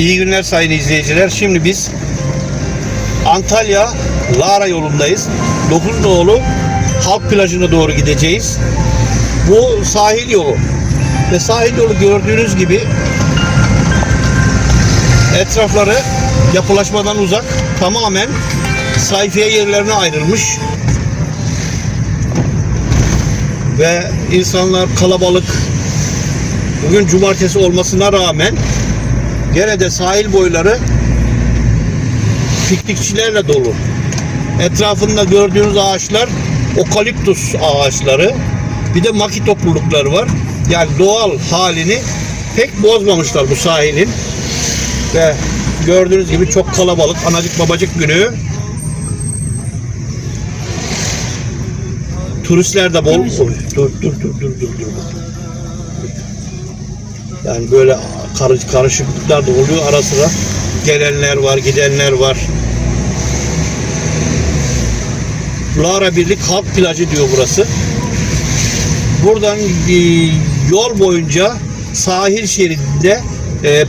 İyi günler sayın izleyiciler. Şimdi biz Antalya Lara yolundayız. Dokuzunoğlu Halk Plajı'na doğru gideceğiz. Bu sahil yolu. Ve sahil yolu gördüğünüz gibi etrafları yapılaşmadan uzak. Tamamen sayfiye yerlerine ayrılmış. Ve insanlar kalabalık. Bugün cumartesi olmasına rağmen gene de sahil boyları piknikçilerle dolu. Etrafında gördüğünüz ağaçlar okaliptus ağaçları. Bir de maki toplulukları var. Yani doğal halini pek bozmamışlar bu sahilin. Ve gördüğünüz gibi çok kalabalık. Anacık babacık günü. Turistler de bol. Dur dur dur dur dur dur. Yani böyle karış, karışıklıklar da oluyor ara sıra. Gelenler var, gidenler var. Lara Birlik Halk Plajı diyor burası. Buradan yol boyunca sahil şeridinde e,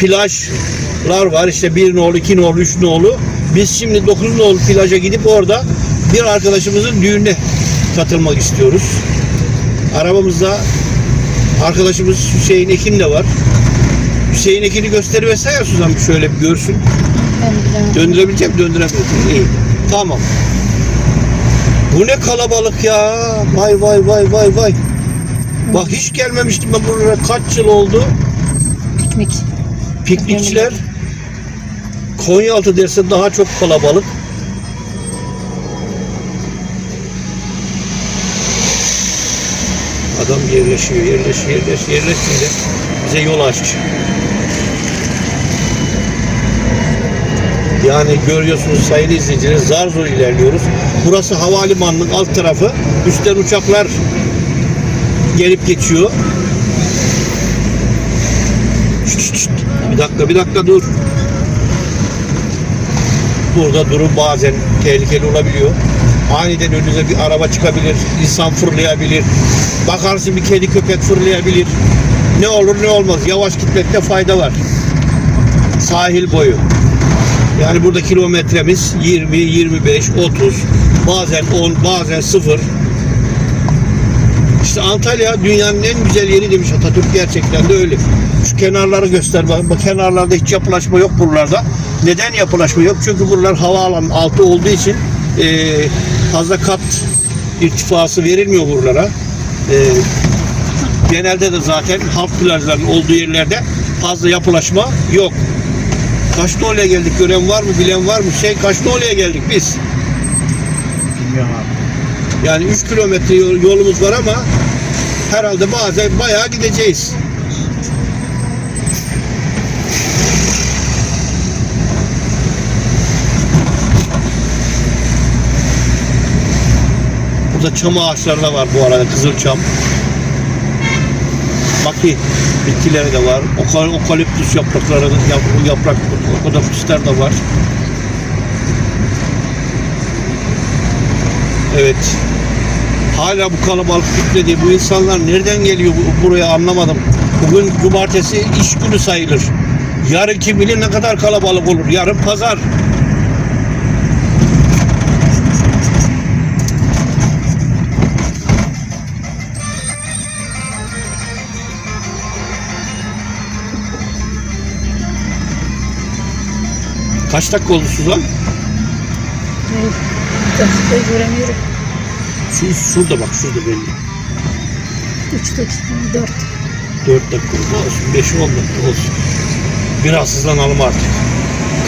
plajlar var. İşte bir nolu, iki nolu, üç nolu. Biz şimdi dokuz nolu plaja gidip orada bir arkadaşımızın düğününe katılmak istiyoruz. Arabamızda arkadaşımız Hüseyin Ekin de var. Hüseyin Ekin'i gösteriversene ya Suzan bir şöyle bir görsün. Döndürebilecek mi? Döndüremiyorsun. İyi. Tamam. Bu ne kalabalık ya. Vay vay vay vay vay. Bak hiç gelmemiştim ben buralara. Kaç yıl oldu? Piknik. Piknikçiler Konyaaltı derse daha çok kalabalık. Adam yerleşiyor, yerleşiyor, yerleşiyor, yerleşiyor. Bize yol aç. Yani görüyorsunuz sayın izleyiciler zar zor ilerliyoruz. Burası havalimanının alt tarafı. Üstten uçaklar gelip geçiyor. Şşt, şşt. Bir dakika bir dakika dur. Burada durum bazen tehlikeli olabiliyor. Aniden önünüze bir araba çıkabilir, insan fırlayabilir. Bakarsın bir kedi köpek fırlayabilir. Ne olur ne olmaz. Yavaş gitmekte fayda var. Sahil boyu. Yani burada kilometremiz 20, 25, 30, bazen 10, bazen 0. İşte Antalya dünyanın en güzel yeri demiş Atatürk gerçekten de öyle. Şu kenarları göster bak. Bu kenarlarda hiç yapılaşma yok buralarda. Neden yapılaşma yok? Çünkü buralar havaalanı altı olduğu için eee, fazla kat irtifası verilmiyor buralara. Eee, genelde de zaten halk plajlarının olduğu yerlerde fazla yapılaşma yok. Kaşlıoğlu'ya geldik gören var mı bilen var mı? Şey Kaşlıoğlu'ya geldik biz. Bilmiyorum abi. Yani 3 kilometre yol- yolumuz var ama herhalde bazen bayağı gideceğiz. Burada çam ağaçları da var bu arada kızılçam. Baki bitkileri de var. Oka- Okaliptüs yaprakları, yap- yaprak okaliptüsler de var. Evet. Hala bu kalabalık bitmedi. Bu insanlar nereden geliyor bu- buraya anlamadım. Bugün cumartesi iş günü sayılır. Yarın kim bilir ne kadar kalabalık olur. Yarın pazar. Kaç dakika oldu Suzan? Evet. Dakikayı göremiyorum. Şu, şurada bak şurada belli. 3 dakika, 4. 4 dakika oldu olsun. 5 10 dakika olsun. Biraz hızlanalım artık.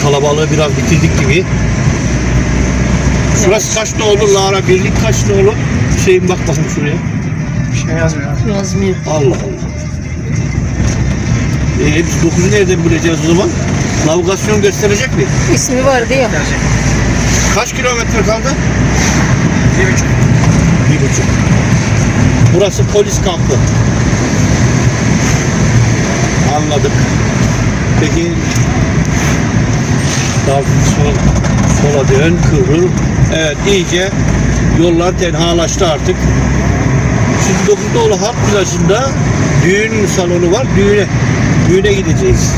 Kalabalığı biraz bitirdik gibi. Şurası kaç ne olur Lara? Birlik kaç ne olur? Şeyin bak bakayım şuraya. Bir şey yazmıyor. Yazmıyor. Allah Allah. Ee, biz 9'u nereden bileceğiz o zaman? Navigasyon gösterecek mi? İsmi ya. Gerçek. Kaç kilometre kaldı? Bir buçuk. Bir buçuk. Burası polis kampı. Anladık. Peki sağ sol, sola dön, kıvrıl. Evet iyice yollar tenhalaştı artık. Şimdi Dokuzdağlı Halk Plajı'nda düğün salonu var. Düğüne düğüne gideceğiz.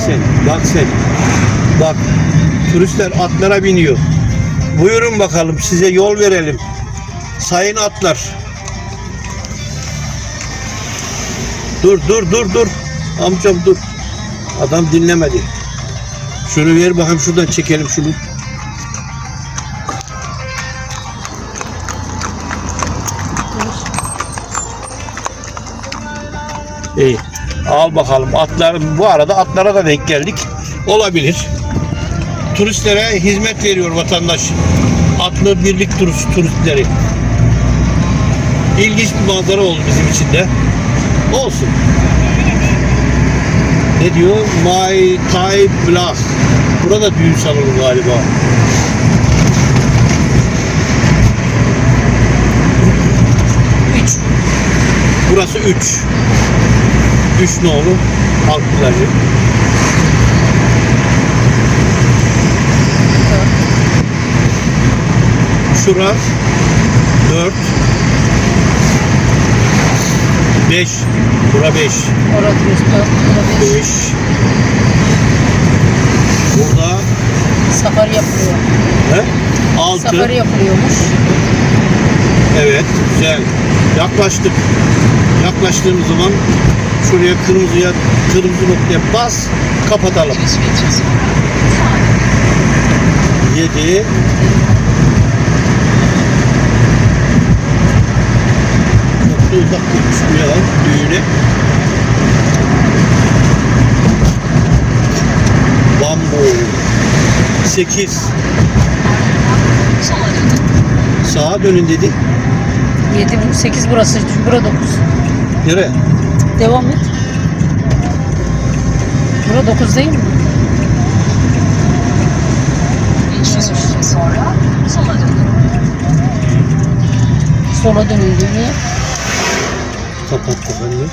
sen, bak sen. Bak, turistler atlara biniyor. Buyurun bakalım, size yol verelim. Sayın atlar. Dur, dur, dur, dur. Amcam dur. Adam dinlemedi. Şunu ver bakayım şuradan çekelim şunu. İyi. Al bakalım atlar. Bu arada atlara da denk geldik. Olabilir. Turistlere hizmet veriyor vatandaş. Atlı birlik turist, turistleri. İlginç bir manzara oldu bizim için de. Olsun. Ne diyor? My Thai Blast. Burada düğün salonu galiba. Üç. Burası 3. 3 nolu halk plajı. Şura 4 5 Bura 5 Orada diyoruz. Dört. Burada beş. 5 Burada Safari yapılıyor. he? 6 Safari yapılıyormuş. Evet, güzel. Yaklaştık. Yaklaştığımız zaman şuraya kırmızıya, kırmızı noktaya bas, kapatalım. 7 Çok da uzak ya düğüne. Bambu 8 Sağa dönün dedi. Yedi, bu- sekiz burası. Bura dokuz. Nereye? Devam et. Bura dokuz değil mi? 500 metre sonra sola dönün. Sola dönüldüğünü Kapat kapanıyor.